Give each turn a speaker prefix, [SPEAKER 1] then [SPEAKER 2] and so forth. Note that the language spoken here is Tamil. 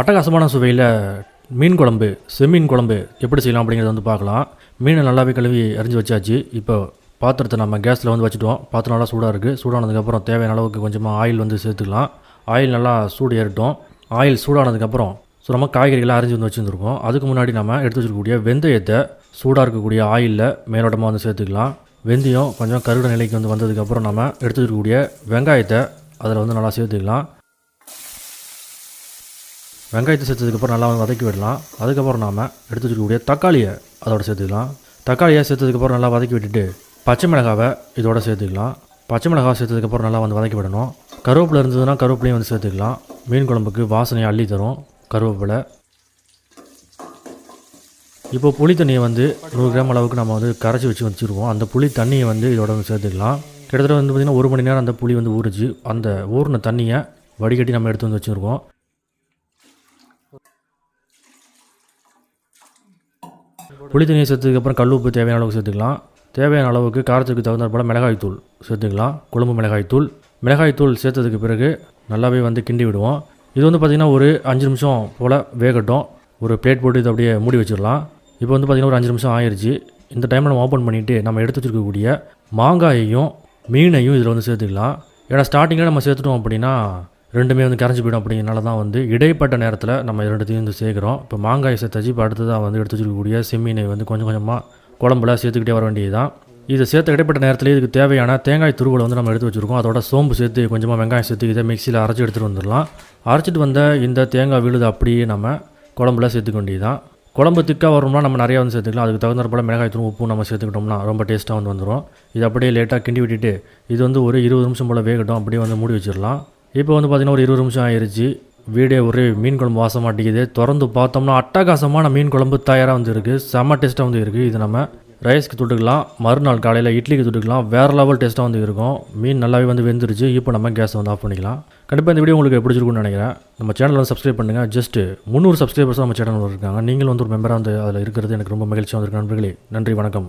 [SPEAKER 1] அட்டகாசமான சுவையில் மீன் குழம்பு செம்மீன் குழம்பு எப்படி செய்யலாம் அப்படிங்கிறத வந்து பார்க்கலாம். மீனை நல்லாவே கழுவி அரிஞ்சு வச்சாச்சு. இப்போ பாத்திரத்தை நம்ம கேஸில் வந்து வச்சுட்டோம். பாத்திரம் நல்லா சூடாக இருக்குது சூடானதுக்கப்புறம் தேவையான அளவுக்கு கொஞ்சமாக ஆயில் வந்து சேர்த்துக்கலாம். ஆயில் நல்லா சூடு ஏறட்டும். ஆயில் சூடானதுக்கப்புறம் ஸோ நம்ம காய்கறிகளை அரிஞ்சு வந்து வச்சுருந்துருக்கோம். அதுக்கு முன்னாடி நம்ம எடுத்து வச்சுருக்கக்கூடிய வெந்தயத்தை சூடாக இருக்கக்கூடிய ஆயிலில் மேலோட்டமாக வந்து சேர்த்துக்கலாம். வெந்தயம் கொஞ்சம் கருட நிலைக்கு வந்து வந்ததுக்கப்புறம் நம்ம எடுத்து வச்சுருக்கக்கூடிய வெங்காயத்தை அதில் வந்து நல்லா சேர்த்துக்கலாம். வெங்காயத்தை சேர்த்ததுக்கப்புறம் நல்லா வந்து வதக்கி விடலாம். அதுக்கப்புறம் நாம் எடுத்து வச்சுக்கக்கூடிய தக்காளியை அதோட சேர்த்துக்கலாம். தக்காளியை சேர்த்ததுக்கப்புறம் நல்லா வதக்கி விட்டுட்டு பச்சை மிளகாவை இதோட சேர்த்துக்கலாம். பச்சை மிளகாவை சேர்த்ததுக்கப்புறம் நல்லா வந்து வதக்கி விடணும். கருவேப்பிலை இருந்ததுன்னா கருவேப்பிலையும் வந்து சேர்த்துக்கலாம். மீன் குழம்புக்கு வாசனையை அள்ளி தரும் கருவேப்பிலை. இப்போ புளி தண்ணியை வந்து நூறு கிராம் அளவுக்கு நம்ம வந்து கரைச்சி வச்சு வச்சுருவோம். அந்த புளி தண்ணியை வந்து இதோட வந்து சேர்த்துக்கலாம். கிட்டத்தட்ட வந்து பார்த்திங்கன்னா ஒரு மணி நேரம் அந்த புளி வந்து ஊறிச்சு. அந்த ஊறின தண்ணியை வடிகட்டி நம்ம எடுத்து வந்து வச்சுருக்கோம். புளி தண்ணியை சேர்த்ததுக்கப்புறம் கல் உப்பு தேவையான அளவுக்கு சேர்த்துக்கலாம். தேவையான அளவுக்கு காரத்துக்கு தகுந்த போல் மிளகாய்த்தூள் சேர்த்துக்கலாம். குழம்பு மிளகாய்த்தூள் மிளகாய்த்தூள் சேர்த்ததுக்கு பிறகு நல்லாவே வந்து கிண்டி விடுவோம். இது வந்து பார்த்திங்கன்னா ஒரு அஞ்சு நிமிஷம் போல் வேகட்டும். ஒரு பிளேட் போட்டு இதை அப்படியே மூடி வச்சிடலாம். இப்போ வந்து பார்த்திங்கன்னா ஒரு அஞ்சு நிமிஷம் ஆயிடுச்சு இந்த டைமில் நம்ம ஓப்பன் பண்ணிவிட்டு நம்ம எடுத்து வச்சிருக்கக்கூடிய மாங்காயையும் மீனையும் இதில் வந்து சேர்த்துக்கலாம். ஏன்னா ஸ்டார்டிங்கில் நம்ம சேர்த்துட்டோம் அப்படின்னா ரெண்டுமே வந்து கரைஞ்சி போயிடும் அப்படிங்கிறனால தான் வந்து இடைப்பட்ட நேரத்தில் நம்ம ரெண்டுத்தையும் வந்து சேர்க்குறோம் இப்போ மாங்காய் சேர்த்தாச்சு இப்போ அடுத்ததாக வந்து எடுத்து வச்சுக்கக்கூடிய செம்மீனை வந்து கொஞ்சம் கொஞ்சமாக குழம்புல சேர்த்துக்கிட்டே வர வேண்டியது தான் இதை சேர்த்த இடைப்பட்ட நேரத்தில் இதுக்கு தேவையான தேங்காய் துருவலை வந்து நம்ம எடுத்து வச்சுருக்கோம். அதோட சோம்பு சேர்த்து கொஞ்சமாக வெங்காயம் சேர்த்து இதை மிக்சியில் அரைச்சி எடுத்துகிட்டு வந்துடலாம். அரைச்சிட்டு வந்த இந்த தேங்காய் விழுது அப்படியே நம்ம குழம்புல சேர்த்துக்க வேண்டியது தான் குழம்பு திக்காக வரணும்னா நம்ம நிறையா வந்து சேர்த்துக்கலாம். அதுக்கு தகுந்த போல் மிளகாய் தூள் உப்பும் நம்ம சேர்த்துக்கிட்டோம்னா ரொம்ப டேஸ்ட்டாக வந்து வந்துடும் இது அப்படியே லேட்டாக கிண்டி விட்டுட்டு இது வந்து ஒரு இருபது நிமிஷம் போல் வேகட்டும். அப்படியே வந்து மூடி வச்சிடலாம். இப்போ வந்து பார்த்திங்கன்னா ஒரு இருபது நிமிஷம் ஆயிருச்சு. வீடே ஒரே மீன் குழம்பு வாசம் மாட்டேங்குது. திறந்து பார்த்தோம்னா அட்டகாசமான மீன் குழம்பு தயாராக வந்து இருக்குது செம்ம டேஸ்ட்டாக வந்து இருக்குது இது நம்ம. ரைஸ்க்கு தொட்டுக்கலாம். மறுநாள் காலையில் இட்லிக்கு தொட்டுக்கலாம். வேறு லெவல் டேஸ்ட்டாக வந்து இருக்கும். மீன் நல்லாவே வந்து வெந்துருச்சு. இப்போ நம்ம கேஸை வந்து ஆஃப் பண்ணிக்கலாம். கண்டிப்பாக இந்த வீடியோ உங்களுக்கு பிடிச்சிருக்கும்னு நினைக்கிறேன். நம்ம சேனல் வந்து சப்ஸ்கிரைப் பண்ணுங்கள் ஜஸ்ட் முந்நூறு சப்ஸ்கிரைபர்ஸ் நம்ம சேனல் இருக்காங்க. நீங்களும் வந்து ஒரு மெம்பராக வந்து அதில் இருக்கிறது எனக்கு ரொம்ப மகிழ்ச்சியாக வந்திருக்கு நண்பர்களே. நன்றி வணக்கம்.